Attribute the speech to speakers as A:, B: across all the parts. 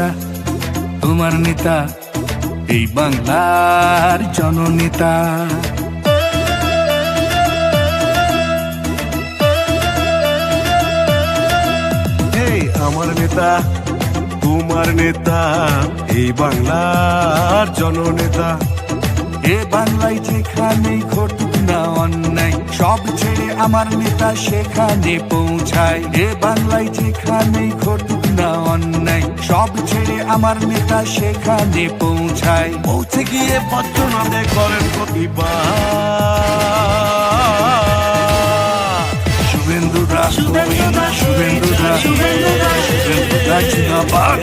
A: নেতা তোমার নেতা এই বাংলার জননেতা।
B: আমার নেতা তোমার নেতা এই বাংলার জননেতা।
A: এ বাংলায় যেখানে ঘটুক না অন্যায় সব ছেড়ে আমার নেতা সেখানে পৌঁছায়। এ বাংলায় যেখানে ঘটুক না অন্যায় সব ছেড়ে আমার নেতা সেখানে পৌঁছায়।
B: পৌঁছে গিয়ে বজ্রনাদে করেন প্রতিবাদ।
A: শুভেন্দু দাস
C: শুভেন্দু দাস,
A: শুভেন্দু দাস
C: শুভেন্দু দাস,
A: শুভেন্দু দাস জিন্দাবাদ।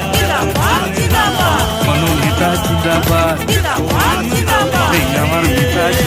A: মনোনেতা জিন্দাবাদ।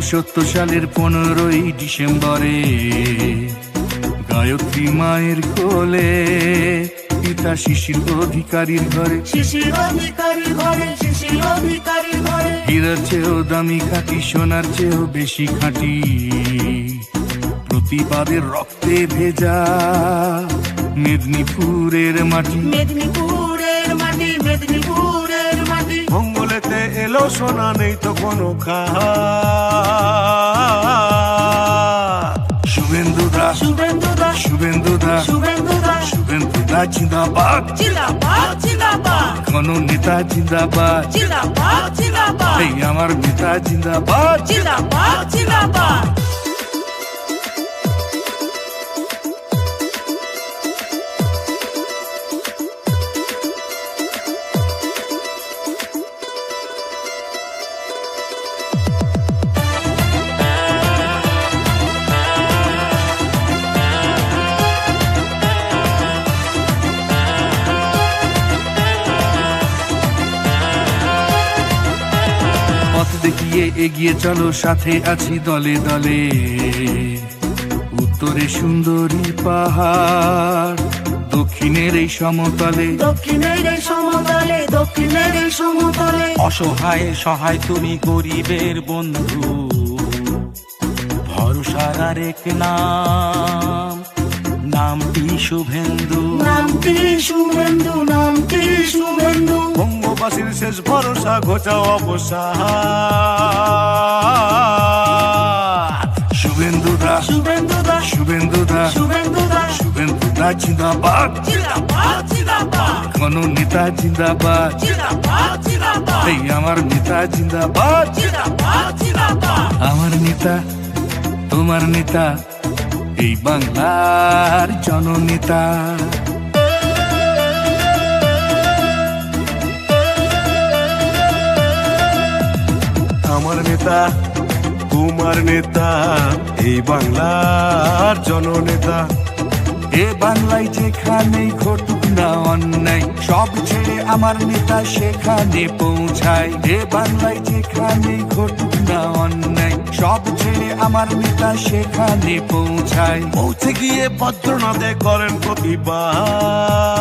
A: সত্তর সালের পনেরোই ডিসেম্বরে গায়ত্রী মায়ের কোলে পিতা শিশির অধিকারীর ঘরে।
C: শিশির অধিকারী ঘরে শিশির অধিকারী ঘরে।
A: হীরার চেয়েও দামি খাঁটি সোনার চেয়েও বেশি খাঁটি। প্রতিবাদের রক্তে ভেজা মেদিনীপুরের মাটি।
C: মেদিনীপুরের মাটি মেদিনীপুরের মাটি
B: মঙ্গলেতে এলো সোনা নেই তো কোনো খা
A: শুভেন্দু দাস
C: শুভেন্দু দাস
A: শুভেন্দু দাস
C: শুভেন্দু দাস।
A: শুভেন্দু দাস জিন্দাবাদ।
C: জিন্দাবাদ জিন্দাবাদ।
A: কোন নেতা জিন্দাবাদ।
C: জিন্দাবাদ জিন্দাবাদ।
A: এই আমার নেতা জিন্দাবাদ।
C: জিন্দাবাদ জিন্দাবাদ।
A: দেখিয়ে এগিয়ে চলো সাথে আছি দলে দলে। উত্তরে সুন্দরী পাহাড় দক্ষিণের এই সমতলে।
C: দক্ষিণের এই সমতলে দক্ষিণের এই সমতলে।
D: অসহায় সহায় তুমি গরিবের বন্ধু। ভরসার আরেক নাম নামটি শুভেন্দু।
C: নামটি শুভেন্দু নামটি শুভেন্দু।
B: বঙ্গবাসীর শেষ ভরসা ঘোচাও অবসাদ।
A: শুভেন্দু দাস
C: শুভেন্দু দাস
A: শুভেন্দু দাস
C: শুভেন্দু দাস।
A: শুভেন্দু দাস জিন্দাবাদ।
C: জিন্দাবাদ জিন্দাবাদ।
A: কোন নেতা জিন্দাবাদ।
C: জিন্দাবাদ জিন্দাবাদ।
A: এই আমার নেতা জিন্দাবাদ।
C: জিন্দাবাদ জিন্দাবাদ।
A: আমার নেতা তোমার নেতা এই বাংলার জননেতা।
B: আমার নেতা তোমার নেতা, এই বাংলার জননেতা।
A: এ বাংলায় যেখানে ঘটুক না অন্যায়, সব ছেড়ে আমার নেতা সেখানে পৌঁছায়। এ বাংলায় যেখানে ঘটুক না অন্যায়, সব ছেড়ে আমার নেতা সেখানে পৌঁছায়।
B: পৌঁছে গিয়ে বজ্রনাদে করেন প্রতিবাদ।